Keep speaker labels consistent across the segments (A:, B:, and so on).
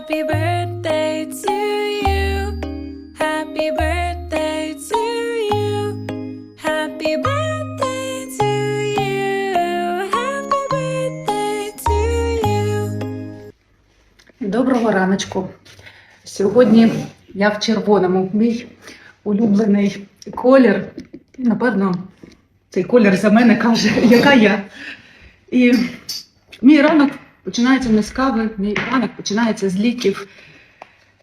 A: Happy birthday to you. Happy birthday to you. Happy birthday to you. Happy birthday to you.
B: Доброго раночку. Сьогодні я в червоному. Мій улюблений колір. Напевно, цей колір за мене каже, яка я. І мій ранок починається не з кави, мій ранок починається з ліків.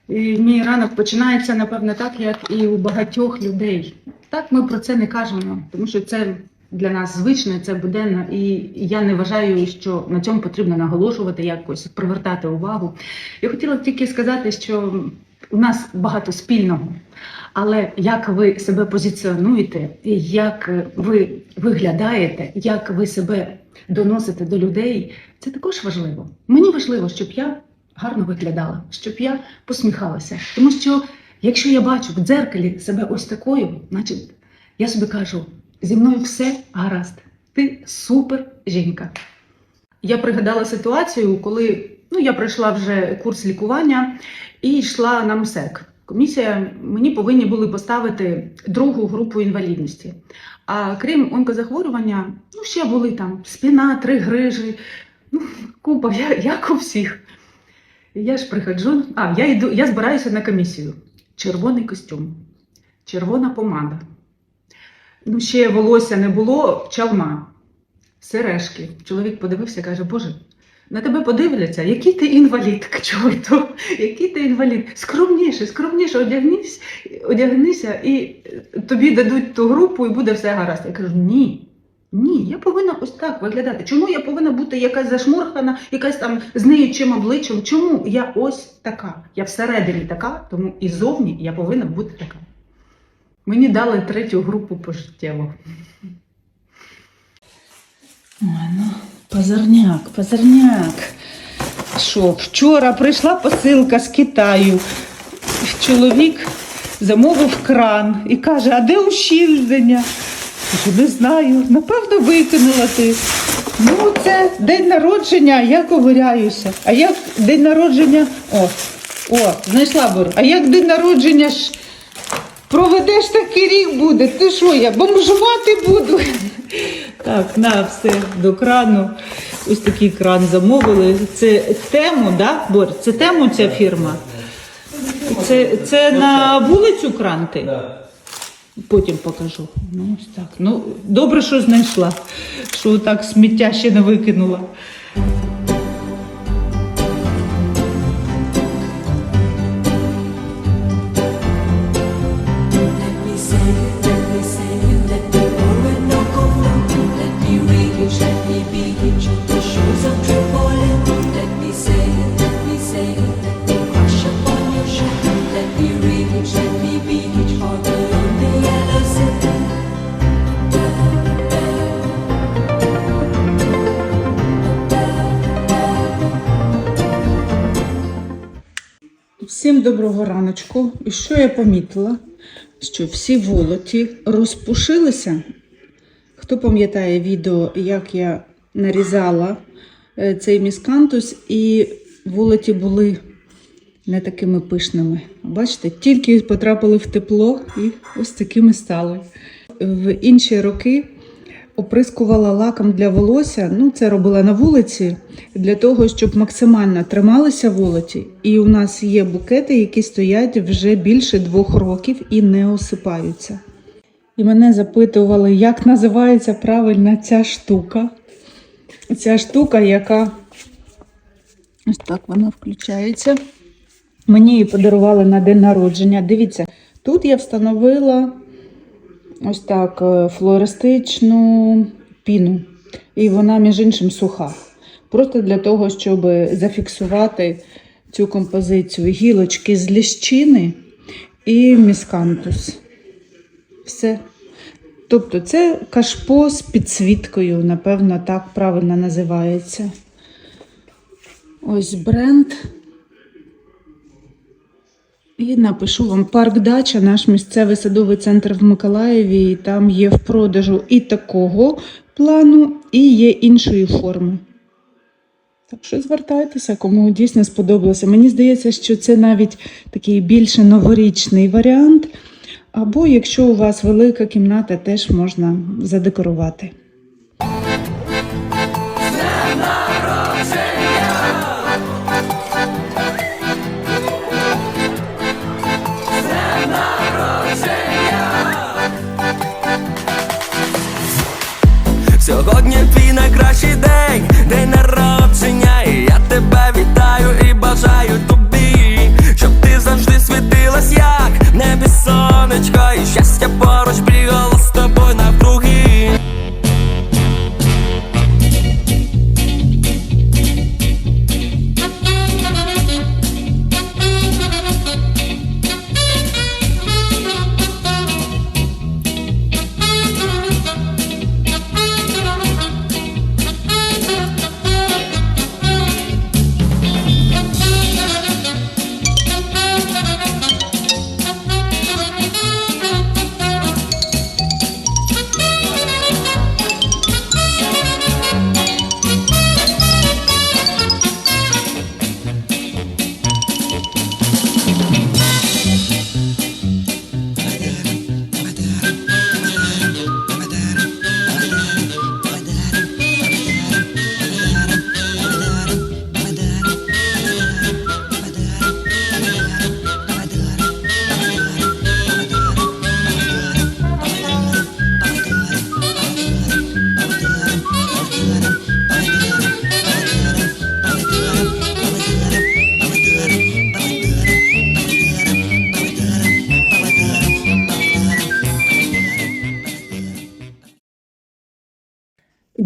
B: І мій ранок починається, напевно, так, як і у багатьох людей. Так ми про це не кажемо, тому що це для нас звичне, це буденно, і я не вважаю, що на цьому потрібно наголошувати, якось привертати увагу. Я хотіла б тільки сказати, що у нас багато спільного, але як ви себе позиціонуєте, як ви виглядаєте, як ви себе доносите до людей, це також важливо. Мені важливо, щоб я гарно виглядала, щоб я посміхалася. Тому що якщо я бачу в дзеркалі себе ось такою, значить я собі кажу, зі мною все гаразд. Ти супер жінка. Я пригадала ситуацію, коли ну, я пройшла вже курс лікування і йшла на МСЕК. Комісія мені повинні були поставити другу групу інвалідності. А крім онкозахворювання, ну ще були там спіна, три грижі, ну, купа, як у всіх. Я ж приходжу, а я йду, я збираюся на комісію. Червоний костюм, червона помада. Ну, ще волосся не було, чалма, сережки. Чоловік подивився, каже: Боже, на тебе подивляться, який ти інвалід, к чорту, який ти інвалід. Скромніше, скромніше одягнись, одягнися, і тобі дадуть ту групу, і буде все гаразд. Я кажу, ні. Ні, я повинна ось так виглядати. Чому я повинна бути якась зашмурхана, якась там з неючим обличчям? Чому я ось така? Я всередині така, тому і зовні я повинна бути така. Мені дали третю групу пожиттєво.
C: Ой, ну, позорняк, позорняк. Що, вчора прийшла посилка з Китаю. Чоловік замовив кран і каже, а де ущільнення? Кажу, не знаю, напевно, викинула ти. Ну, це день народження, я ковиряюся. А як день народження. О, о, знайшла Бор. А як день народження ж проведеш такий рік буде? Ти що, я бомжувати буду? Так, на все до крану. Ось такий кран замовили. Це тему, да, Бор? Це тему ця фірма. Це, це на вулицю кранти? Потім покажу. Ну, ось так. Ну, добре, що знайшла, що так сміття ще не викинула. Всім доброго раночку. І що я помітила? Що всі волоті розпушилися. Хто пам'ятає відео, як я нарізала е, цей міскантус, і волоті були не такими пишними. Бачите, тільки потрапили в тепло і ось такими стали. В інші роки оприскувала лаком для волосся. Ну, це робила на вулиці для того, щоб максимально трималися волоті. І у нас є букети, які стоять вже більше двох років і не осипаються. І мене запитували, як називається правильно ця штука. Ця штука, яка ось так вона включається. Мені її подарували на день народження. Дивіться, тут я встановила ось так е, флористичну піну. І вона, між іншим, суха. Просто для того, щоб зафіксувати цю композицію гілочки з ліщини і міскантус. Все. Тобто це кашпо з підсвіткою, напевно, так правильно називається. Ось бренд. І напишу вам парк Дача, наш місцевий садовий центр в Миколаєві. І там є в продажу і такого плану, і є іншої форми. Так що звертайтеся, кому дійсно сподобалося. Мені здається, що це навіть такий більше новорічний варіант. Або якщо у вас велика кімната, теж можна задекорувати.
D: Thank you.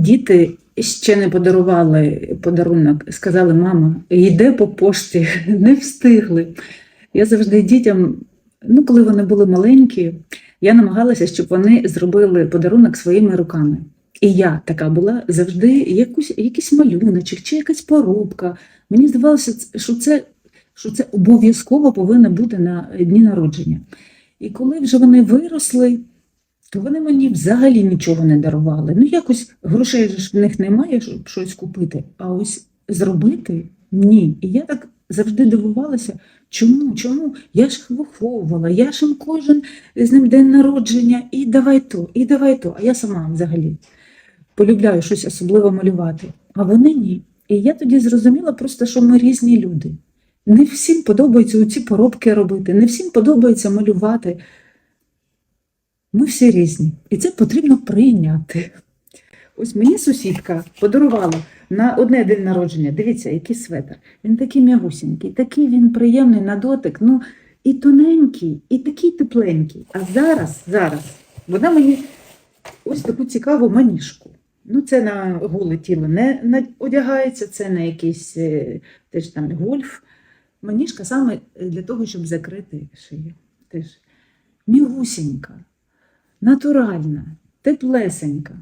B: Діти ще не подарували подарунок. Сказали, мама, йде по пошті, не встигли. Я завжди дітям, ну коли вони були маленькі, я намагалася, щоб вони зробили подарунок своїми руками. І я така була завжди якусь, якийсь малюночок чи якась поробка. Мені здавалося, що це, що це обов'язково повинно бути на дні народження. І коли вже вони виросли, то вони мені взагалі нічого не дарували. Ну, якось грошей ж в них немає, щоб щось купити. А ось зробити ні. І я так завжди дивувалася, чому, чому? Я ж виховувала, я ж їм кожен з ним день народження, і давай то, і давай то. А я сама взагалі полюбляю щось особливо малювати. А вони ні. І я тоді зрозуміла просто, що ми різні люди. Не всім подобається ці поробки робити, не всім подобається малювати. Ми всі різні, і це потрібно прийняти. Ось мені сусідка подарувала на одне день народження. Дивіться, який светр. Він такий м'ягусінький, такий він приємний на дотик, ну і тоненький, і такий тепленький. А зараз, зараз, вона мені ось таку цікаву маніжку. Ну, це на голе тіло не одягається, це на якийсь е, теж там гольф. Маніжка саме для того, щоб закрити шию. Теж мігусінька натуральна, теплесенька.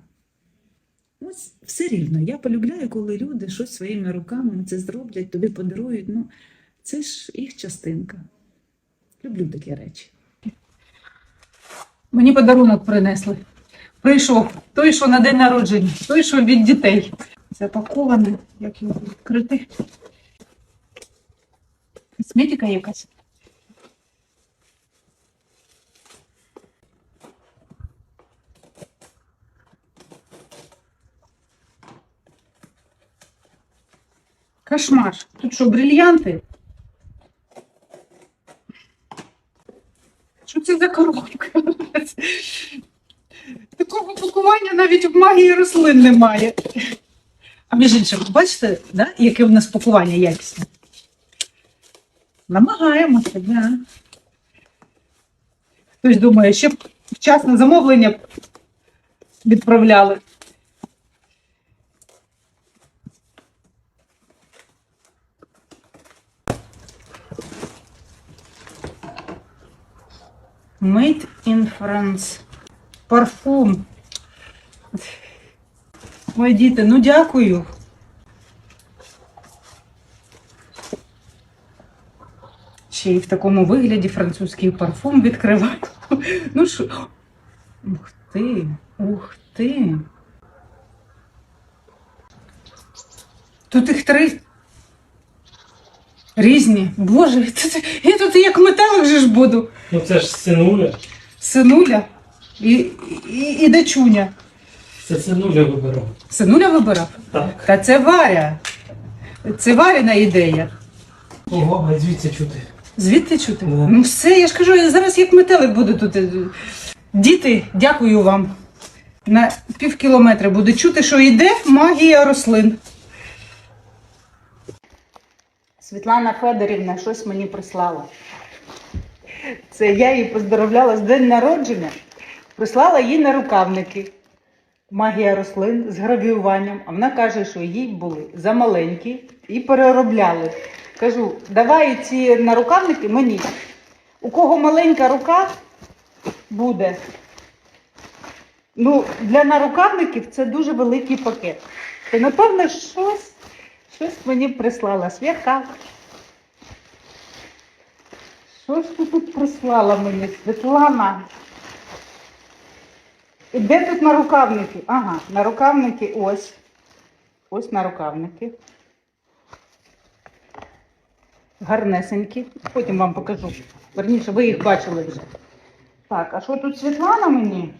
B: Ось все рівно. Я полюбляю, коли люди щось своїми руками це зроблять, тобі подарують. Ну, це ж їх частинка. Люблю такі речі. Мені подарунок принесли. Прийшов той, що на день народження, той, що від дітей. Запаковане, як його відкрити. Косметика якась. Кошмар. Тут що, брильянти? Що це за коробка? Такого пакування навіть в магії рослин немає. А між іншим, бачите, да, яке в нас пакування якісне? Намагаємося, да. Хтось думає, щоб вчасно замовлення відправляли. Made in France. Парфум. Ой, діти, ну дякую. Ще й в такому вигляді французький парфум відкриваю. Ну що? Ух ти, ух ти. Тут їх три. Різні. Боже, це, це, я тут як метелик же ж буду.
E: Ну це ж синуля.
B: Синуля і, і, і дочуня.
E: Це синуля вибирав.
B: Синуля вибирав.
E: Так.
B: Та це Варя. Це Варіна ідея.
E: Ого, а звідси чути.
B: Звідти чути?
E: Да.
B: Ну все, я ж кажу, я зараз як метелик буду тут. Діти, дякую вам. На пів кілометра буду чути, що йде магія рослин. Світлана Федорівна щось мені прислала. Це я її поздоровляла з день народження. Прислала їй на рукавники. Магія рослин з гравіюванням. А вона каже, що їй були замаленькі і переробляли. Кажу, давай ці нарукавники мені. У кого маленька рука буде. Ну, для нарукавників це дуже великий пакет. То, напевно, щось, щось мені прислала. Святка. Щось ти тут прислала мені, Світлана. І де тут нарукавники? Ага, нарукавники ось. Ось нарукавники. Гарнесенькі. Потім вам покажу. Верніше, ви їх бачили вже. Так, а що тут Світлана мені?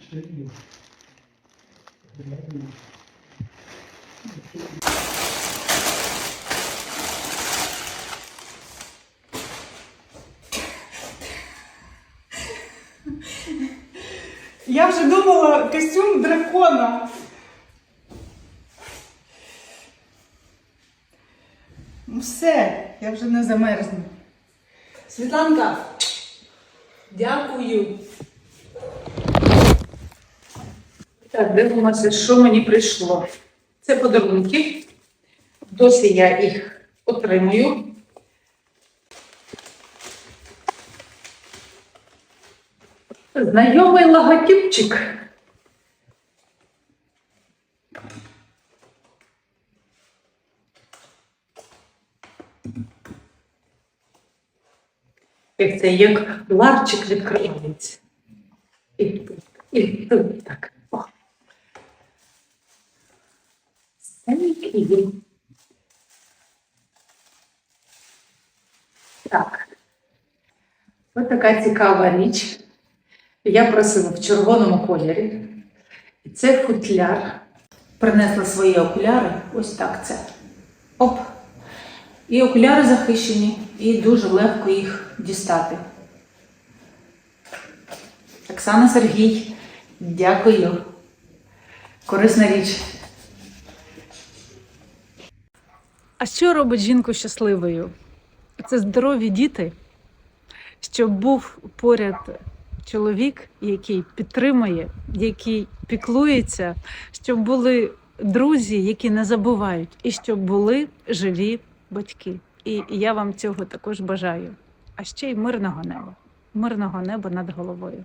B: Я вже думала костюм дракона. Ну все, я вже не замерзну. Світланка, дякую. Так, дивимося, що мені прийшло. Це подарунки. Досі я їх отримую. Знайомий логотипчик. Як це як ларчик відкривається. І тут, і тут так. О. Так. Ось така цікава річ. Я просила в червоному кольорі. Це футляр. Принесла свої окуляри. Ось так це. Оп. І окуляри захищені, і дуже легко їх дістати. Оксана Сергій, дякую. Корисна річ. А що робить жінку щасливою? Це здорові діти, щоб був поряд чоловік, який підтримує, який піклується, щоб були друзі, які не забувають, і щоб були живі батьки. І я вам цього також бажаю. А ще й мирного неба, мирного неба над головою.